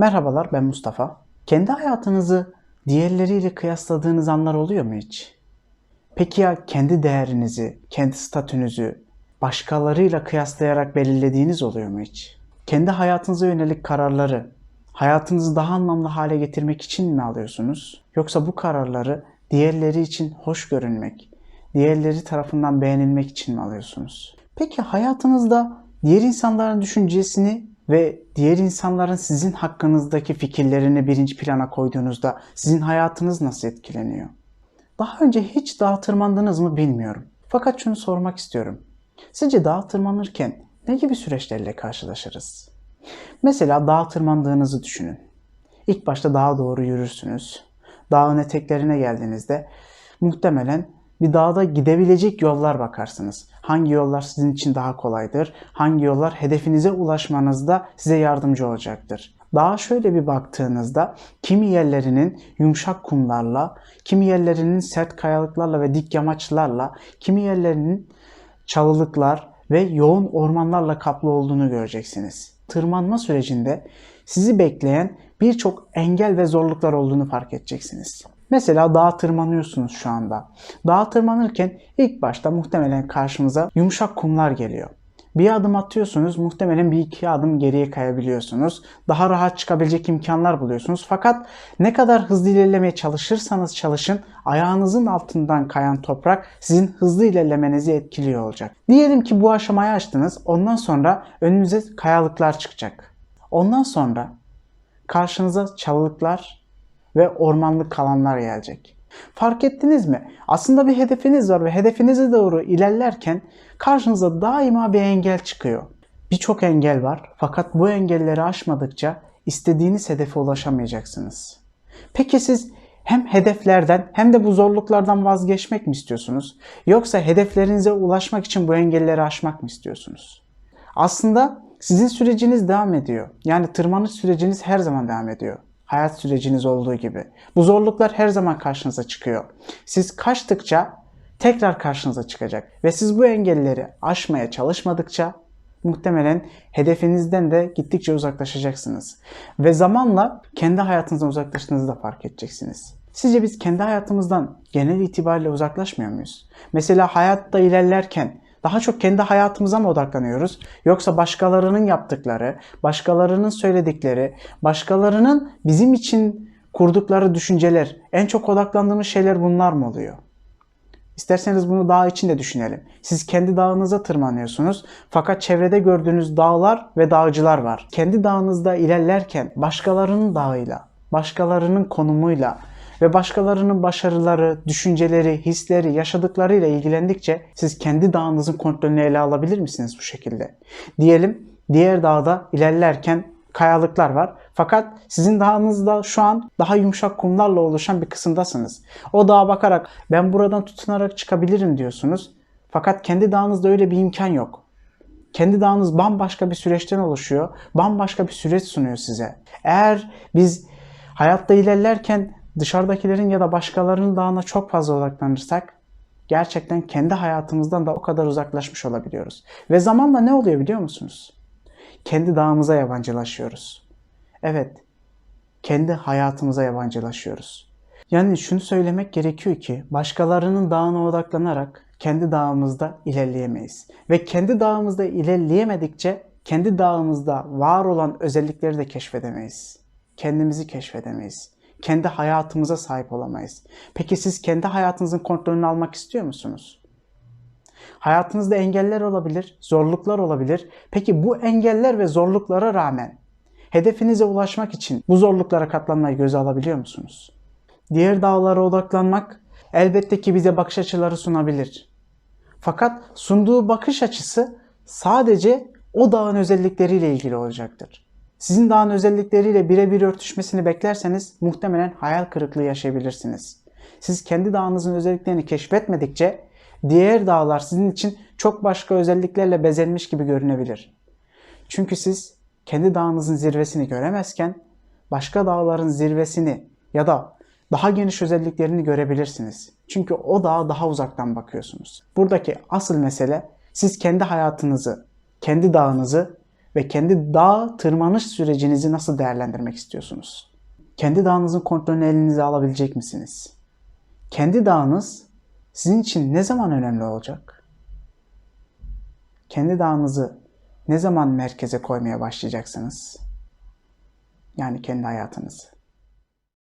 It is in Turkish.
Merhabalar ben Mustafa. Kendi hayatınızı diğerleriyle kıyasladığınız anlar oluyor mu hiç? Peki ya kendi değerinizi, kendi statünüzü başkalarıyla kıyaslayarak belirlediğiniz oluyor mu hiç? Kendi hayatınıza yönelik kararları hayatınızı daha anlamlı hale getirmek için mi alıyorsunuz? Yoksa bu kararları diğerleri için hoş görünmek, diğerleri tarafından beğenilmek için mi alıyorsunuz? Peki hayatınızda diğer insanların düşüncesini ve diğer insanların sizin hakkınızdaki fikirlerini birinci plana koyduğunuzda sizin hayatınız nasıl etkileniyor? Daha önce hiç dağa tırmandınız mı bilmiyorum. Fakat şunu sormak istiyorum. Sizce dağa tırmanırken ne gibi süreçlerle karşılaşırız? Mesela dağa tırmandığınızı düşünün. İlk başta dağa doğru yürürsünüz. Dağın eteklerine geldiğinizde muhtemelen bir dağda gidebilecek yollar bakarsınız. Hangi yollar sizin için daha kolaydır? Hangi yollar hedefinize ulaşmanızda size yardımcı olacaktır? Dağa şöyle bir baktığınızda kimi yerlerinin yumuşak kumlarla, kimi yerlerinin sert kayalıklarla ve dik yamaçlarla, kimi yerlerinin çalılıklar ve yoğun ormanlarla kaplı olduğunu göreceksiniz. Tırmanma sürecinde sizi bekleyen birçok engel ve zorluklar olduğunu fark edeceksiniz. Mesela dağa tırmanıyorsunuz şu anda. Dağa tırmanırken ilk başta muhtemelen karşınıza yumuşak kumlar geliyor. Bir adım atıyorsunuz muhtemelen bir iki adım geriye kayabiliyorsunuz. Daha rahat çıkabilecek imkanlar buluyorsunuz. Fakat ne kadar hızlı ilerlemeye çalışırsanız çalışın ayağınızın altından kayan toprak sizin hızlı ilerlemenizi etkiliyor olacak. Diyelim ki bu aşamayı açtınız. Ondan sonra önünüze kayalıklar çıkacak. Ondan sonra karşınıza çalılıklar ve ormanlık kalanlar gelecek. Fark ettiniz mi? Aslında bir hedefiniz var ve hedefinize doğru ilerlerken karşınıza daima bir engel çıkıyor. Birçok engel var fakat bu engelleri aşmadıkça istediğiniz hedefe ulaşamayacaksınız. Peki siz hem hedeflerden hem de bu zorluklardan vazgeçmek mi istiyorsunuz? Yoksa hedeflerinize ulaşmak için bu engelleri aşmak mı istiyorsunuz? Aslında sizin süreciniz devam ediyor. Yani tırmanış süreciniz her zaman devam ediyor hayat süreciniz olduğu gibi. Bu zorluklar her zaman karşınıza çıkıyor. Siz kaçtıkça tekrar karşınıza çıkacak ve siz bu engelleri aşmaya çalışmadıkça muhtemelen hedefinizden de gittikçe uzaklaşacaksınız. Ve zamanla kendi hayatınızdan uzaklaştığınızı da fark edeceksiniz. Sizce biz kendi hayatımızdan genel itibariyle uzaklaşmıyor muyuz? Mesela hayatta ilerlerken daha çok kendi hayatımıza mı odaklanıyoruz? Yoksa başkalarının yaptıkları, başkalarının söyledikleri, başkalarının bizim için kurdukları düşünceler, en çok odaklandığımız şeyler bunlar mı oluyor? İsterseniz bunu dağ için de düşünelim. Siz kendi dağınıza tırmanıyorsunuz fakat çevrede gördüğünüz dağlar ve dağcılar var. Kendi dağınızda ilerlerken başkalarının dağıyla, başkalarının konumuyla, ve başkalarının başarıları, düşünceleri, hisleri, yaşadıklarıyla ilgilendikçe siz kendi dağınızın kontrolünü ele alabilir misiniz bu şekilde? Diyelim diğer dağda ilerlerken kayalıklar var. Fakat sizin dağınızda şu an daha yumuşak kumlarla oluşan bir kısımdasınız. O dağa bakarak ben buradan tutunarak çıkabilirim diyorsunuz. Fakat kendi dağınızda öyle bir imkan yok. Kendi dağınız bambaşka bir süreçten oluşuyor. Bambaşka bir süreç sunuyor size. Eğer biz hayatta ilerlerken dışarıdakilerin ya da başkalarının dağına çok fazla odaklanırsak gerçekten kendi hayatımızdan da o kadar uzaklaşmış olabiliyoruz. Ve zamanla ne oluyor biliyor musunuz? Kendi dağımıza yabancılaşıyoruz. Evet, kendi hayatımıza yabancılaşıyoruz. Yani şunu söylemek gerekiyor ki başkalarının dağına odaklanarak kendi dağımızda ilerleyemeyiz. Ve kendi dağımızda ilerleyemedikçe kendi dağımızda var olan özellikleri de keşfedemeyiz. Kendimizi keşfedemeyiz kendi hayatımıza sahip olamayız. Peki siz kendi hayatınızın kontrolünü almak istiyor musunuz? Hayatınızda engeller olabilir, zorluklar olabilir. Peki bu engeller ve zorluklara rağmen hedefinize ulaşmak için bu zorluklara katlanmayı göze alabiliyor musunuz? Diğer dağlara odaklanmak elbette ki bize bakış açıları sunabilir. Fakat sunduğu bakış açısı sadece o dağın özellikleriyle ilgili olacaktır. Sizin dağın özellikleriyle birebir örtüşmesini beklerseniz muhtemelen hayal kırıklığı yaşayabilirsiniz. Siz kendi dağınızın özelliklerini keşfetmedikçe diğer dağlar sizin için çok başka özelliklerle bezenmiş gibi görünebilir. Çünkü siz kendi dağınızın zirvesini göremezken başka dağların zirvesini ya da daha geniş özelliklerini görebilirsiniz. Çünkü o dağa daha uzaktan bakıyorsunuz. Buradaki asıl mesele siz kendi hayatınızı, kendi dağınızı ve kendi dağ tırmanış sürecinizi nasıl değerlendirmek istiyorsunuz? Kendi dağınızın kontrolünü elinize alabilecek misiniz? Kendi dağınız sizin için ne zaman önemli olacak? Kendi dağınızı ne zaman merkeze koymaya başlayacaksınız? Yani kendi hayatınızı.